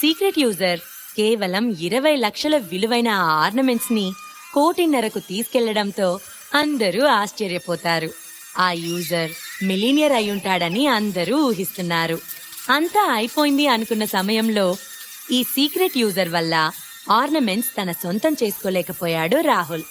Secret user కేవలం ఇరవై లక్షల విలువైన ఆ ఆర్నమెంట్స్ని కోటిన్నరకు తీసుకెళ్ళడంతో అందరూ ఆశ్చర్యపోతారు. ఆ యూజర్ మిలీనియర్ అయ్యుంటాడని అందరూ ఊహిస్తున్నారు. అంతా అయిపోయింది అనుకున్న సమయంలో ఈ సీక్రెట్ యూజర్ వల్ల ఆర్నమెంట్స్ తన సొంతం చేసుకోలేకపోయాడు రాహుల్.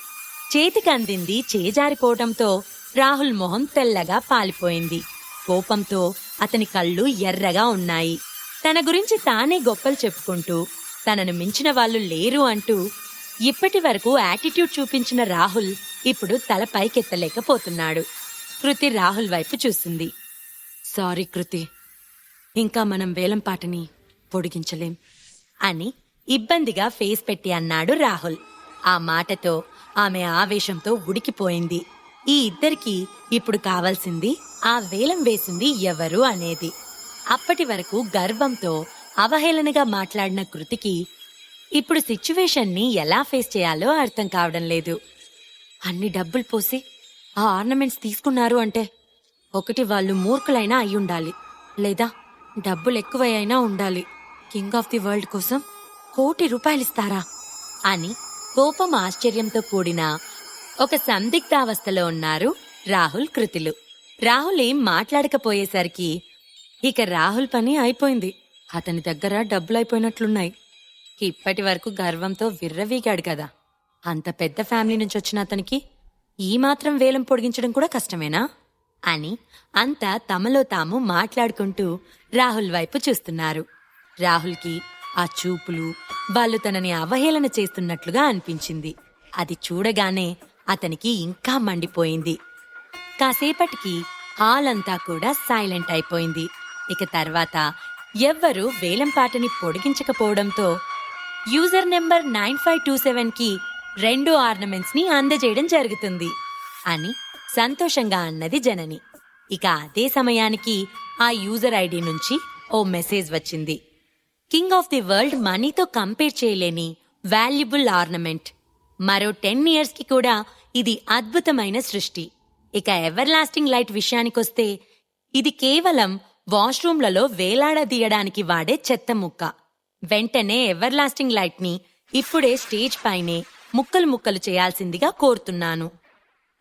చేతికి అందింది చేజారిపోవటంతో రాహుల్ మొహం తెల్లగా పాలిపోయింది. కోపంతో అతని కళ్ళు ఎర్రగా ఉన్నాయి. తన గురించి తానే గొప్పలు చెప్పుకుంటూ తనను మించిన వాళ్ళు లేరు అంటూ ఇప్పటి వరకు యాటిట్యూడ్ చూపించిన రాహుల్ ఇప్పుడు తల పైకెత్తలేకపోతున్నాడు. కృతి రాహుల్ వైపు చూసింది. సారీ కృతి ఇంకా మనం వేలంపాటని పొడిగించలేం అని ఇబ్బందిగా ఫేస్ పెట్టి అన్నాడు రాహుల్. ఆ మాటతో ఆమె ఆవేశంతో ఉడికిపోయింది. ఈ ఇద్దరికి ఇప్పుడు కావాల్సింది ఆ వేలం వేసింది ఎవరు అనేది. అప్పటి వరకు గర్వంతో అవహేళనగా మాట్లాడిన కృతికి ఇప్పుడు సిచ్యువేషన్ని ఎలా ఫేస్ చేయాలో అర్థం కావడం లేదు. అన్ని డబ్బులు పోసి ఆ ఆర్నమెంట్స్ తీసుకున్నారు అంటే ఒకటి వాళ్ళు మూర్ఖులైనా అయి ఉండాలి. లేదా డబ్బులు ఎక్కువైనా ఉండాలి. కింగ్ ఆఫ్ ది వరల్డ్ కోసం కోటి రూపాయలిస్తారా అని కోపం ఆశ్చర్యంతో కూడిన ఒక సందిగ్ధావస్థలో ఉన్నారు రాహుల్ కృతిలు. రాహుల్ ఏం మాట్లాడకపోయేసరికి ఇక రాహుల్ పని అయిపోయింది. అతని దగ్గర డబ్బులు అయిపోయినట్లున్నాయి ఇప్పటి వరకు గర్వంతో విర్రవీగాడు కదా. అంత పెద్ద ఫ్యామిలీ నుంచి వచ్చిన అతనికి ఈ మాత్రం వేలం పొడిగించడం కూడా కష్టమేనా? అని అంతా తమలో తాము మాట్లాడుకుంటూ రాహుల్ వైపు చూస్తున్నారు. రాహుల్కి ఆ చూపులు వాళ్ళు తనని అవహేళన చేస్తున్నట్లుగా అనిపించింది. అది చూడగానే అతనికి ఇంకా మండిపోయింది. కాసేపటికి హాల్ అంతా కూడా సైలెంట్ అయిపోయింది. ఇక తర్వాత ఎవ్వరూ వేలంపాటని పొడిగించకపోవడంతో user number nine five two సెవెన్కి రెండు ఆర్నమెంట్స్ని అందజేయడం జరుగుతుంది అని సంతోషంగా అన్నది జనని. ఇక అదే సమయానికి ఆ యూజర్ ఐడి నుంచి ఓ మెసేజ్ వచ్చింది. కింగ్ ఆఫ్ ది వరల్డ్ మనీతో కంపేర్ చేయలేని వాల్యుబుల్ ఆర్నమెంట్. మరో టెన్ ఇయర్స్కి కూడా ఇది అద్భుతమైన సృష్టి. ఇక ఎవర్ లాస్టింగ్ లైట్ విషయానికొస్తే ఇది కేవలం వాష్రూమ్లలో వేలాడదీయడానికి వాడే చెత్త ముక్క. వెంటనే ఎవర్లాస్టింగ్ లైట్ని ఇప్పుడే స్టేజ్ పైనే ముక్కలు ముక్కలు చేయాల్సిందిగా కోరుతున్నాను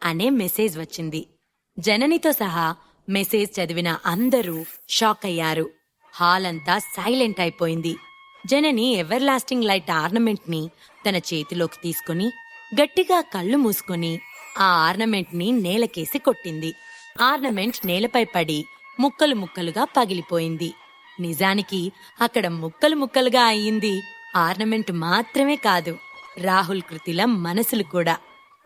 అనే మెసేజ్ వచ్చింది. జననితో సహా మెసేజ్ చదివిన అందరూ షాక్ అయ్యారు. హాల్ అంతా సైలెంట్ అయిపోయింది. జనని ఎవర్ లాస్టింగ్ లైట్ ఆర్నమెంట్ని తన చేతిలోకి తీసుకుని గట్టిగా కళ్ళు మూసుకుని ఆ ఆర్నమెంట్ని నేలకేసి కొట్టింది. ఆర్నమెంట్ నేలపై పడి ముక్కలు ముక్కలుగా పగిలిపోయింది. నిజానికి అక్కడ ముక్కలు ముక్కలుగా అయ్యింది ఆర్నమెంట్ మాత్రమే కాదు రాహుల్ కృతిల మనసులు కూడా.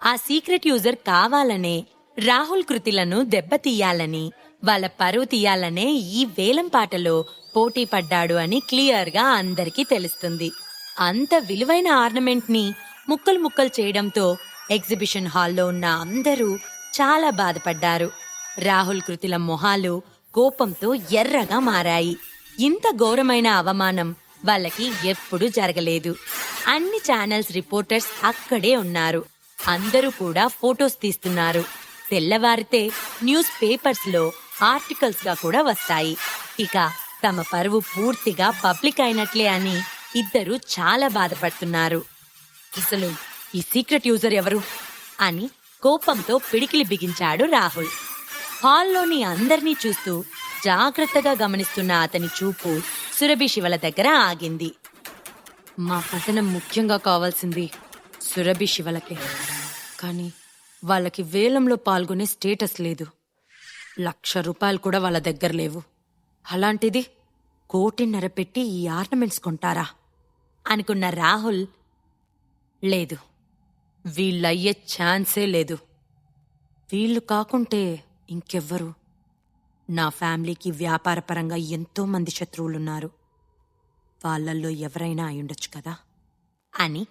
ఆ సీక్రెట్ యూజర్ కావాలనే రాహుల్ కృతిలను దెబ్బతీయాలని వాళ్ళ పరువు తీయాలనే ఈ వేలం పాటలో పోటీ పడ్డాడు అని క్లియర్గా అందరికీ తెలుస్తుంది. అంత విలువైన ఆర్నమెంట్ని ముక్కలు ముక్కలు చేయడంతో ఎగ్జిబిషన్ హాల్లో ఉన్న అందరూ చాలా బాధపడ్డారు. రాహుల్ కృతిల మొహాలు కోపంతో ఎర్రగా మారాయి. ఇంత ఘోరమైన అవమానం వాళ్ళకి ఎప్పుడూ జరగలేదు. అన్ని ఛానల్స్ రిపోర్టర్స్ అక్కడే ఉన్నారు. అందరూ కూడా ఫొటోస్ తీస్తున్నారు. తెల్లవారితే న్యూస్ పేపర్స్లో ఆర్టికల్స్గా కూడా వస్తాయి. ఇక తమ పరువు పూర్తిగా పబ్లిక్ అయినట్లే అని ఇద్దరు చాలా బాధపడుతున్నారు. అసలు ఈ సీక్రెట్ యూజర్ ఎవరు? అని కోపంతో పిడికిలి బిగించాడు రాహుల్. హాల్లోని అందర్నీ చూస్తూ జాగ్రత్తగా గమనిస్తున్న అతని చూపు సురభి శివల దగ్గర ఆగింది. మా కథనం ముఖ్యంగా కావాల్సింది సురభి శివలకే. కానీ వాళ్ళకి వేలంలో పాల్గొనే స్టేటస్ లేదు. లక్ష రూపాయలు కూడా వాళ్ళ దగ్గర లేవు. అలాంటిది కోటిన్నర పెట్టి ఈ ఆర్నమెంట్స్ కొంటారా? అనుకున్న రాహుల్ లేదు. వీళ్ళయ్యే ఛాన్సే లేదు. వీళ్ళు కాకుంటే ఇంకెవ్వరు? నా ఫ్యామిలీకి వ్యాపారపరంగా ఎంతో మంది శత్రువులున్నారు. వాళ్ళల్లో ఎవరైనా అయ్యుండొచ్చు కదా? అని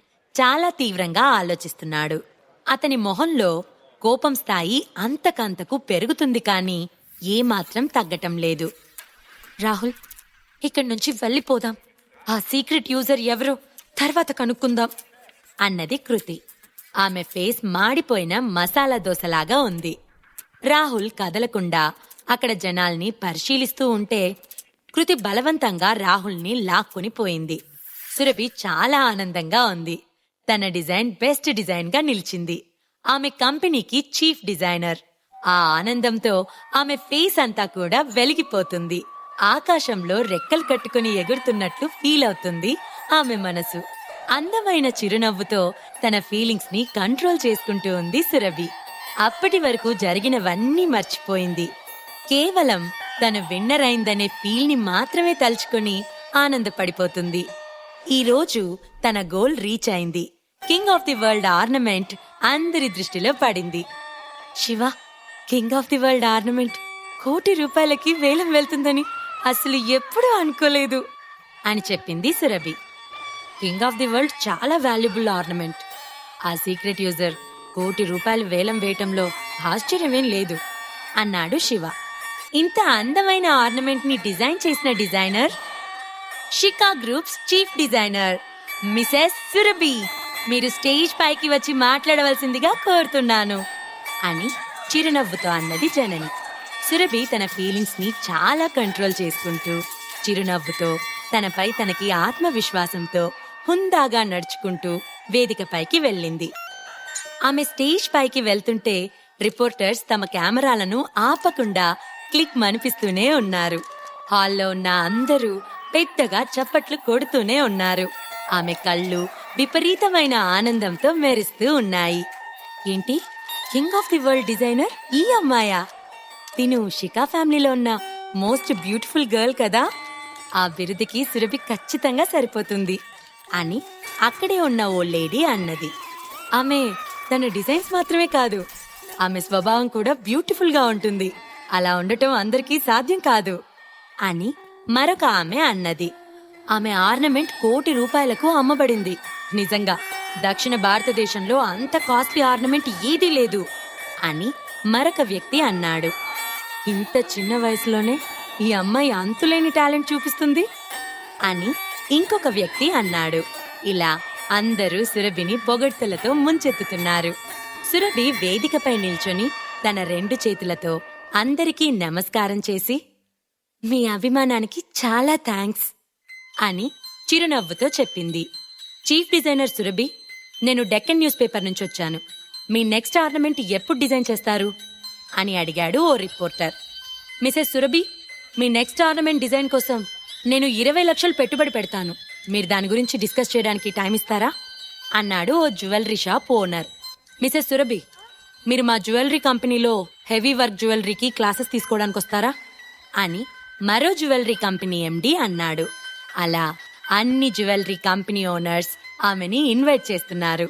చాలా తీవ్రంగా ఆలోచిస్తున్నాడు. అతని మొహంలో కోపం స్థాయి అంతకంతకు పెరుగుతుంది కానీ ఏమాత్రం తగ్గటం లేదు. రాహుల్ ఇక్కడి నుంచి వెళ్ళిపోదాం. ఆ సీక్రెట్ యూజర్ ఎవరో తర్వాత కనుక్కుందాం అన్నది కృతి. ఆమె ఫేస్ మాడిపోయిన మసాలా దోశలాగా ఉంది. రాహుల్ కదలకుండా అక్కడ జనాల్ని పరిశీలిస్తూ ఉంటే కృతి బలవంతంగా రాహుల్ని లాక్కుని పోయింది. సురభి చాలా ఆనందంగా ఉంది. తన డిజైన్ బెస్ట్ డిజైన్గా నిలిచింది. ఆమె కంపెనీకి చీఫ్ డిజైనర్. ఆ ఆనందంతో ఆమె ఫేస్ అంతా కూడా వెలిగిపోతుంది. ఆకాశంలో రెక్కలు కట్టుకుని ఎగురుతున్నట్లు ఫీల్ అవుతుంది ఆమె మనసు. అందమైన చిరునవ్వుతో తన ఫీలింగ్స్ని కంట్రోల్ చేసుకుంటూ ఉంది సురభి. అప్పటి వరకు జరిగినవన్నీ మర్చిపోయింది. కేవలం తను విన్నర్ అయిందనే ఫీల్ని మాత్రమే తలుచుకుని ఆనందపడిపోతుంది. ఈరోజు తన గోల్ రీచ్ అయింది. King of the world ornament అందరి దృష్టిలో పడింది. Shiva king of the world ornament కోటి రూపాయలకి వేలం వెళ్తుందని అసలు ఎప్పుడూ అనుకోలేదు అని చెప్పింది Surabhi. King of the world చాలా వాల్యుబుల్ ఆర్నమెంట్ ఆ సీక్రెట్ యూజర్ కోటి రూపాయలు వేలం వేయటంలో ఆశ్చర్యమేం లేదు అన్నాడు శివ. ఇంత అందమైన ఆర్నమెంట్ని డిజైన్ చేసిన designer? Shikha groups chief designer Mrs Surabhi. మీరు స్టేజ్ పైకి వచ్చి మాట్లాడవలసిందిగా కోరుతున్నాను అని చిరునవ్వుతో అన్నది జనని. సురభి తన ఫీలింగ్స్ని చాలా కంట్రోల్ చేసుకుంటూ చిరునవ్వుతో తనపై తనకి ఆత్మవిశ్వాసంతో హుందాగా నడుచుకుంటూ వేదికపైకి వెళ్ళింది. ఆమె స్టేజ్ పైకి వెళ్తుంటే రిపోర్టర్స్ తమ కెమెరాలను ఆపకుండా క్లిక్ మనిపిస్తూనే ఉన్నారు. హాల్లో ఉన్న అందరూ పెద్దగా చప్పట్లు కొడుతూనే ఉన్నారు. ఆమె కళ్ళు విపరీతమైన ఆనందంతో మెరుస్తూ ఉన్నాయి. ఏంటి? King of the world designer ఈ అమ్మాయా? తిను షికా ఫ్యామిలీలో ఉన్న మోస్ట్ బ్యూటిఫుల్ గర్ల్ కదా? ఆ బిరుదుకి సురభి ఖచ్చితంగా సరిపోతుంది అని అక్కడే ఉన్న ఓ లేడీ అన్నది. ఆమె తన డిజైన్స్ మాత్రమే కాదు ఆమె స్వభావం కూడా బ్యూటిఫుల్గా ఉంటుంది. అలా ఉండటం అందరికీ సాధ్యం కాదు. అని మరొక ఆమె అన్నది. ఆమె ఆర్నమెంట్ కోటి రూపాయలకు అమ్మబడింది. నిజంగా దక్షిణ భారతదేశంలో అంత కాస్ట్లీ ఆర్నమెంట్ ఏదీ లేదు అని మరొక వ్యక్తి అన్నాడు. ఇంత చిన్న వయసులోనే ఈ అమ్మాయి అంతులేని టాలెంట్ చూపిస్తుంది అని ఇంకొక వ్యక్తి అన్నాడు. ఇలా అందరూ సురభిని పొగడ్తలతో ముంచెత్తుతున్నారు. సురభి వేదికపై నిల్చొని తన రెండు చేతులతో అందరికీ నమస్కారం చేసి మీ అభిమానానికి చాలా థ్యాంక్స్ అని చిరునవ్వుతో చెప్పింది. చీఫ్ డిజైనర్ సురభి నేను డెక్కన్ న్యూస్ పేపర్ నుంచి వచ్చాను మీ నెక్స్ట్ ఆర్నమెంట్ ఎప్పుడు డిజైన్ చేస్తారు? అని అడిగాడు ఓ రిపోర్టర్. మిసెస్ సురభి మీ నెక్స్ట్ ఆర్నమెంట్ డిజైన్ కోసం నేను ఇరవై లక్షలు పెట్టుబడి పెడతాను. మీరు దాని గురించి డిస్కస్ చేయడానికి టైం ఇస్తారా? అన్నాడు ఓ jewellery shop owner. Mrs Surabhi మీరు మా జ్యువెలరీ కంపెనీలో హెవీ వర్క్ జ్యువెలరీకి క్లాసెస్ తీసుకోవడానికి వస్తారా? అని మరో జ్యువెలరీ కంపెనీ ఎండి అన్నాడు. అలా అన్ని జ్యువెలరీ కంపెనీ ఓనర్స్ ఆమెని ఇన్వైట్ చేస్తున్నారు.